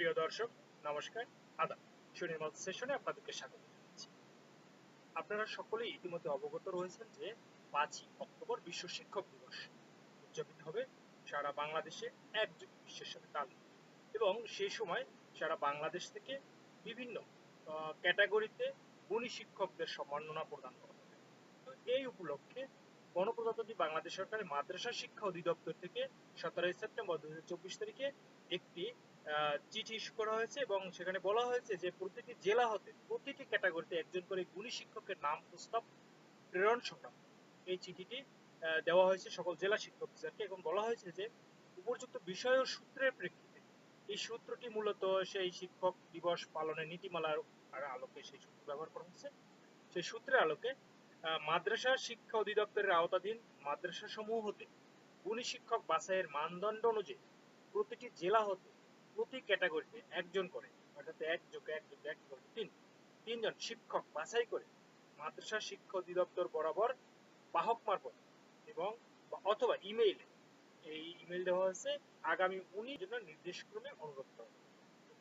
প্রিয় দর্শক, নমস্কার, আদাব। সুনির্মল সেশনে আপনাদেরকে স্বাগত জানাচ্ছি। আপনারা সকলেই ইতিমধ্যে অবগত রয়েছেন যে পাঁচই অক্টোবর বিশ্ব শিক্ষক দিবস। উদযাপিত হবে সারা বাংলাদেশে একযোগে বিশ্বের সাথে তাল এবং সেই সময় সারা বাংলাদেশ থেকে বিভিন্ন ক্যাটাগরিতে গুণী শিক্ষকদের সম্মাননা প্রদান করা হবে। এই উপলক্ষে গণপ্রজাতন্ত্রী বাংলাদেশ সরকারের মাদ্রাসা শিক্ষা অধিদপ্তর থেকে সতেরোই সেপ্টেম্বর দুই তারিখে একটি চিঠি ইস্যু করা হয়েছে এবং সেখানে বলা হয়েছে যে প্রতিটি জেলা হতে প্রতিটি ক্যাটাগরিতে একজন করে গুণী শিক্ষকের নাম, প্রস্তাব, প্রেরণ সংক্রান্ত এই চিঠিটি দেওয়া হয়েছে সকল জেলা শিক্ষক অফিসারকে এবং বলা হয়েছে যে উপযুক্ত বিষয় ও সূত্রের প্রেক্ষিতে এই সূত্রটি মূলত সেই শিক্ষক দিবস পালনের নীতিমালার আলোকে সেই সূত্র ব্যবহার করা হয়েছে সেই সূত্রের আলোকে মাদ্রাসা শিক্ষা অধিদপ্তরের আওতাধীন মাদ্রাসা সমূহ হতে, গুণী শিক্ষক বাছাইয়ের মানদণ্ড অনুযায়ী প্রতিটি জেলা হতে প্রতি ক্যাটাগরিতে একজন করে, অর্থাৎ এক যোগে এক যোগে এক যোগে তিন তিনজন শিক্ষক বাছাই করে মাদ্রাসা শিক্ষা অধিদপ্তর বরাবর বাহক মারফত এবং অথবা ইমেইলে, এই ইমেল দেওয়া হয়েছে, আগামী উনিশ জন্য নির্দেশক্রমে অনুরোধ করা।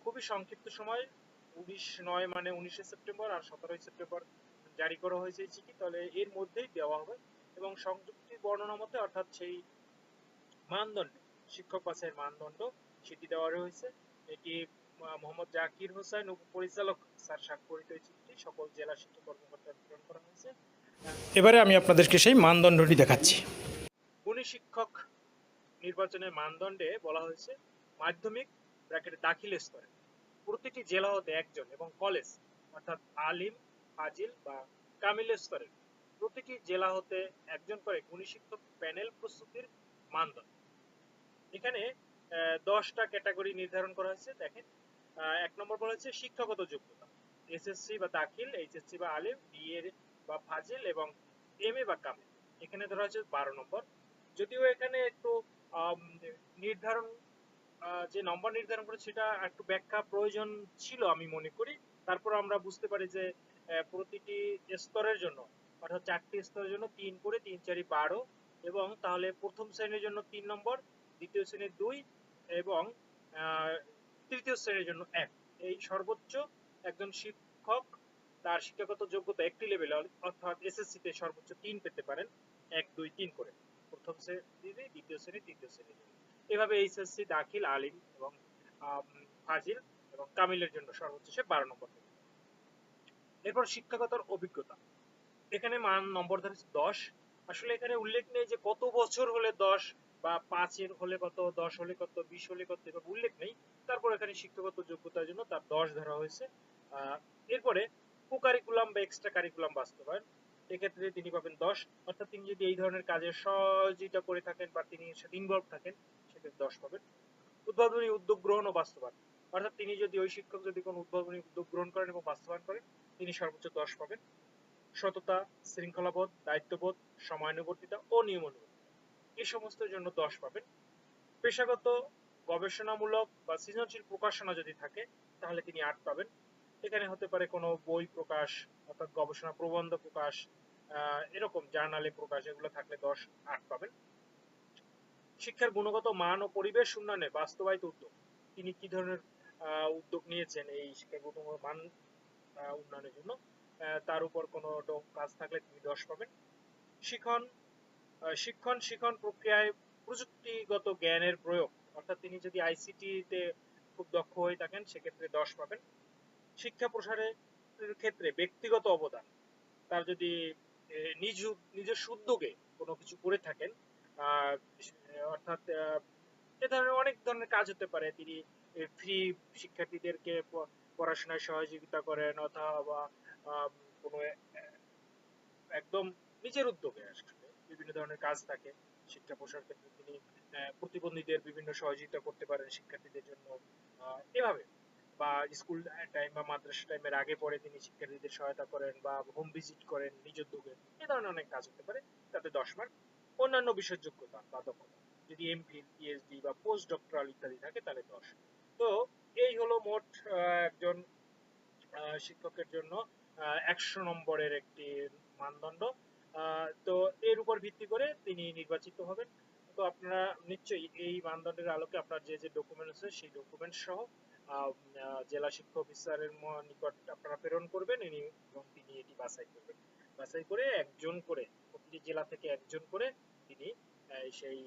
খুবই সংক্ষিপ্ত সময়, উনিশ নয় মানে উনিশে সেপ্টেম্বর আর সতেরোই সেপ্টেম্বর জারি করা হয়েছে চিঠি তাহলে এর মধ্যেই দেওয়া হবে। এবং সংযুক্তির বর্ণনা মতে অর্থাৎ সেই মানদণ্ড শিক্ষক বাছাইয়ের মানদণ্ড সেটি দেওয়া রয়েছে। এটি মোহাম্মদ জাকির হোসেন উপপরিচালক স্যার স্বাক্ষরিত চিঠিটি। সকল জেলা শিক্ষা কর্মকর্তা প্রেরণ করা হয়েছে। এবারে আমি আপনাদেরকে সেই মানদণ্ডটি দেখাচ্ছি। গুণী শিক্ষক নির্বাচনের মানদণ্ডে বলা হয়েছে মাধ্যমিক ব্র্যাকেটে দাখিল স্তরে প্রতিটি জেলা হতে একজন এবং কলেজ অর্থাৎ আলিম ফাজিল বা কামিল স্তরের প্রতিটি জেলা হতে একজন করে গুণী শিক্ষক প্যানেল প্রস্তুতির মানদণ্ড। এখানে দশটা ক্যাটাগরি নির্ধারণ করা হয়েছে, দেখেন। এক নম্বর বলা হয়েছে শিক্ষাগত যোগ্যতা। এসএসসি বা দাখিল এইচএসসি বা আলিম বিএ বা ফাজিল এবং এমএ বা কামিল। এখানে ধরা হচ্ছে বারো নম্বর। যদিও এখানে একটু নির্ধারণ যে নম্বর নির্ধারণ করে সেটা একটু ব্যাখ্যা প্রয়োজন ছিল আমি মনে করি। তারপর আমরা বুঝতে পারি যে প্রতিটি স্তরের জন্য, অর্থাৎ চারটি স্তরের জন্য তিন করে তিন চারি বারো, এবং তাহলে প্রথম শ্রেণির জন্য তিন নম্বর, দ্বিতীয় শ্রেণির দুই, এবং তৃতীয় শ্রেণির জন্য এক। এই সর্বোচ্চ একজন শিক্ষক, তার শিক্ষাগত যোগ্যতা একটি লেভেলে অর্থাৎ এসএসসি তে সর্বোচ্চ তিন পেতে পারেন, এক, দুই, তিন করে। প্রথম শ্রেণি দ্বিতীয় শ্রেণি তৃতীয় শ্রেণি এভাবে এইচএসসি দাখিল, আলিম এবং ফাজিল এবং কামিলের জন্য সর্বোচ্চ সে বারো নম্বর। এরপর শিক্ষাগত অভিজ্ঞতা। এখানে মান নম্বর ধরেছে দশ। আসলে এখানে উল্লেখ নেই যে কত বছর হলে দশ বা পাঁচের হলে কত, দশ হলে কত, বিশ হলে কত এভাবে উল্লেখ নেই। তারপর এখানে শিক্ষাগত যোগ্যতার জন্য তার দশ ধরা হয়েছে। এরপরে কো কারিকুলাম বা এক্সট্রা কারিকুলাম বাস্তবায়ন। এক্ষেত্রে তিনি পাবেন দশ। অর্থাৎ তিনি যদি এই ধরনের কাজে সহযোগিতা করে থাকেন বা তিনি সাথে ইনভলভ থাকেন, সেক্ষেত্রে দশ পাবেন। উদ্ভাবনী উদ্যোগ গ্রহণ ও বাস্তবায়ন। অর্থাৎ তিনি যদি ওই শিক্ষক যদি কোনো উদ্ভাবনী উদ্যোগ গ্রহণ করেন এবং বাস্তবায়ন করেন তিনি সর্বোচ্চ দশ পাবেন। সততা, শৃঙ্খলাবোধ, দায়িত্ববোধ, সময়ানুবর্তিতা ও নিয়মানুবর্তিতা এই সমস্তের জন্য দশ পাবেন। পেশাগত, গবেষণামূলক বা সৃজনশীল প্রকাশনা যদি থাকে, তাহলে তিনি আট পাবেন। এখানে হতে পারে কোনো বই প্রকাশ অর্থাৎ গবেষণা প্রবন্ধ প্রকাশ এরকম জার্নালে প্রকাশ, এগুলো থাকলে দশ, আট পাবেন। শিক্ষার গুণগত মান ও পরিবেশ উন্নয়নে বাস্তবায়িত উদ্যোগ। তিনি কি ধরনের উদ্যোগ নিয়েছেন এই শিক্ষার গুণগত মান উন্নয়নের জন্য। তার উপর কোনো কাজ থাকলে তিনি দশ পাবেন। শিখন শিক্ষণ, শিখন প্রক্রিয়ায় প্রযুক্তিগত জ্ঞানের প্রয়োগ। অর্থাৎ তিনি যদি আইসিটি তে খুব দক্ষ হয়ে থাকেন, সেক্ষেত্রে দশ পাবেন। শিক্ষা প্রসারের ক্ষেত্রে ব্যক্তিগত অবদান। তার যদি নিজ, নিজস্ব উদ্যোগে কোনো কিছু করে থাকেন অর্থাৎ এ ধরনের অনেক ধরনের কাজ হতে পারে। তিনি ফ্রি শিক্ষার্থীদেরকে পড়াশোনায় সহযোগিতা করেন অথবা কোনো একদম নিজের উদ্যোগে আসলে বিভিন্ন ধরনের কাজ থাকে। শিক্ষা প্রসার ক্ষেত্রে তিনি প্রতিবন্ধীদের বিভিন্ন সহযোগিতা করতে পারেন শিক্ষার্থীদের জন্য। এভাবে। বা স্কুল টাইম বা মাদ্রাসা টাইমের আগে পরে তিনি শিক্ষার্থীদের সহায়তা করেন বা হোম ভিজিট করেন নিজ উদ্যোগে। এ ধরনের অনেক কাজ হতে পারে। তাতে দশ মার্ক অন্যান্য বিষয়ের যোগ্যতা বা দক্ষতা। যদি এমফিল পিএইচডি বা পোস্ট ডক্টরাল ইত্যাদি থাকে, তাহলে দশ। তো এই হলো মোট একজন শিক্ষকের জন্য একশো নম্বরের একটি মানদণ্ড। তো এর উপর ভিত্তি করে তিনি নির্বাচিত হবেন। তো আপনারা নিশ্চয়ই এই মানদণ্ডের আলোকে আপনার যে যে ডকুমেন্ট আছে, সেই ডকুমেন্ট সহ জেলা শিক্ষা অফিসারের নিকট আপনারা প্রেরণ করবেন। ইনি এবং তিনি এটি বাছাই করবেন। বাছাই করে একজন করে, প্রতিটি জেলা থেকে একজন করে তিনি সেই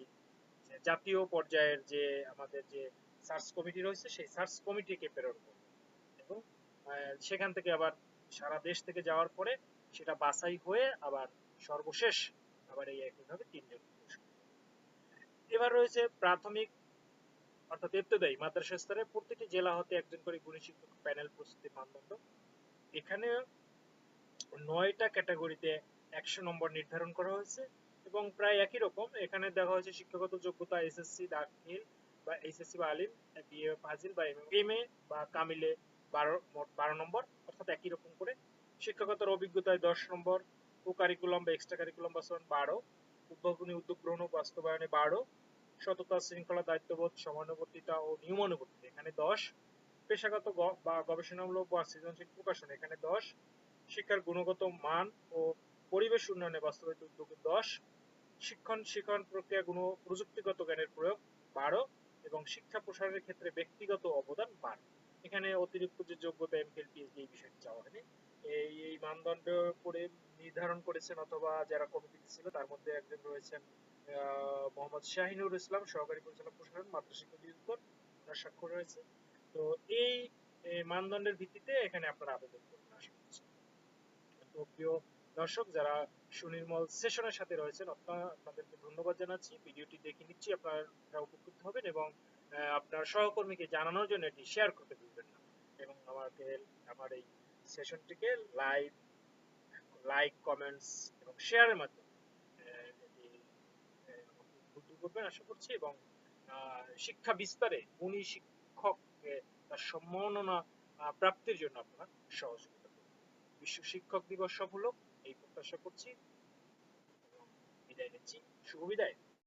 জাতীয় পর্যায়ের যে আমাদের যে সার্চ কমিটি রয়েছে, সেই সার্চ কমিটিকে প্রেরণ করবে। এবং সেখান থেকে আবার সারা দেশ থেকে যাওয়ার পরে সেটা বাছাই হয়ে আবার সর্বশেষ আবার এই একইভাবে তিনজন এবার রয়েছে প্রাথমিক, অর্থাৎ ইবতদায়ী মাদ্রাসা স্তরে প্রতিটি জেলা হতে একজন করে গুণী শিক্ষক প্যানেল প্রস্তুতি মানদণ্ড। এখানে নয়টা ক্যাটাগরিতে একশো নম্বর নির্ধারণ করা হয়েছে এবং প্রায় একই রকম। এখানে দেখা হয়েছে শিক্ষাগত যোগ্যতা, এসএসসি, দাখিল বা এইচএসসি বা আলিম বিএ ফাজিল বা এম এ বা কামিলে বারো, মোট বারো নম্বর, অর্থাৎ একই রকম করে। শিক্ষাগত অভিজ্ঞতায় দশ নম্বর কো কারিকুলাম বা এক্সট্রা কারিকুলাম বাস্তবায়ন বারো, উদ্ভাবনী উদ্যোগ গ্রহণ বাস্তবায়নে বারো, সততা, শৃঙ্খলা, দায়িত্ববোধ, সমানুবর্তিতা ও নিয়মানুবর্তিতা এখানে দশ। পেশাগত বা গবেষণামূলক বা সৃজনশীল প্রকাশন, এখানে দশ। শিক্ষার গুণগত মান ও পরিবেশ উন্নয়নে বাস্তবায়িত উদ্যোগে দশ। শিক্ষণ শিক্ষণ প্রক্রিয়া গুণ প্রযুক্তিগত জ্ঞানের প্রয়োগ বারো। এবং শিক্ষা প্রসারের ক্ষেত্রে ব্যক্তিগত অবদান বারো এখানে অতিরিক্ত যে যোগ্যতা এমফিল পিএইচডি এই বিষয়টি চাওয়া হয়নি। এই এই মানদণ্ড করে নির্ধারণ করেছেন অথবা যারা কমিটিতে ছিল, তার মধ্যে একজন রয়েছেন মোহাম্মদ শাহিনুর ইসলাম, সহকারী পরিচালক প্রশাসন, মাদ্রাসা শিক্ষা অধিদপ্তর তার স্বাক্ষর রয়েছে। তো এই মানদণ্ডের ভিত্তিতে এখানে আপনারা আবেদন করবেন, আশা করছি। তো প্রিয় দর্শক যারা সুনির্মল সেশনের সাথে রয়েছেন আপনারা আপনাদেরকে ধন্যবাদ জানাচ্ছি। ভিডিওটি দেখে নিচ্ছি আপনারা উপকৃত হবেন এবং আপনার সহকর্মীকে জানানোর জন্য এটি শেয়ার করতে ভুলবেন না। এবং আমাকে আমার এই সেশনটিকে লাইভ লাইক কমেন্টস এবং শেয়ারের মাধ্যমে এটি আহ, করবেন আশা করছি এবং শিক্ষা বিস্তারে উনি শিক্ষক তার সম্মাননা প্রাপ্তির জন্য আপনারা সহযোগিতা করবেন। বিশ্ব শিক্ষক দিবস সফল হোক। এই প্রত্যাশা করছি বিদায় নিচ্ছি। শুভ বিদায়।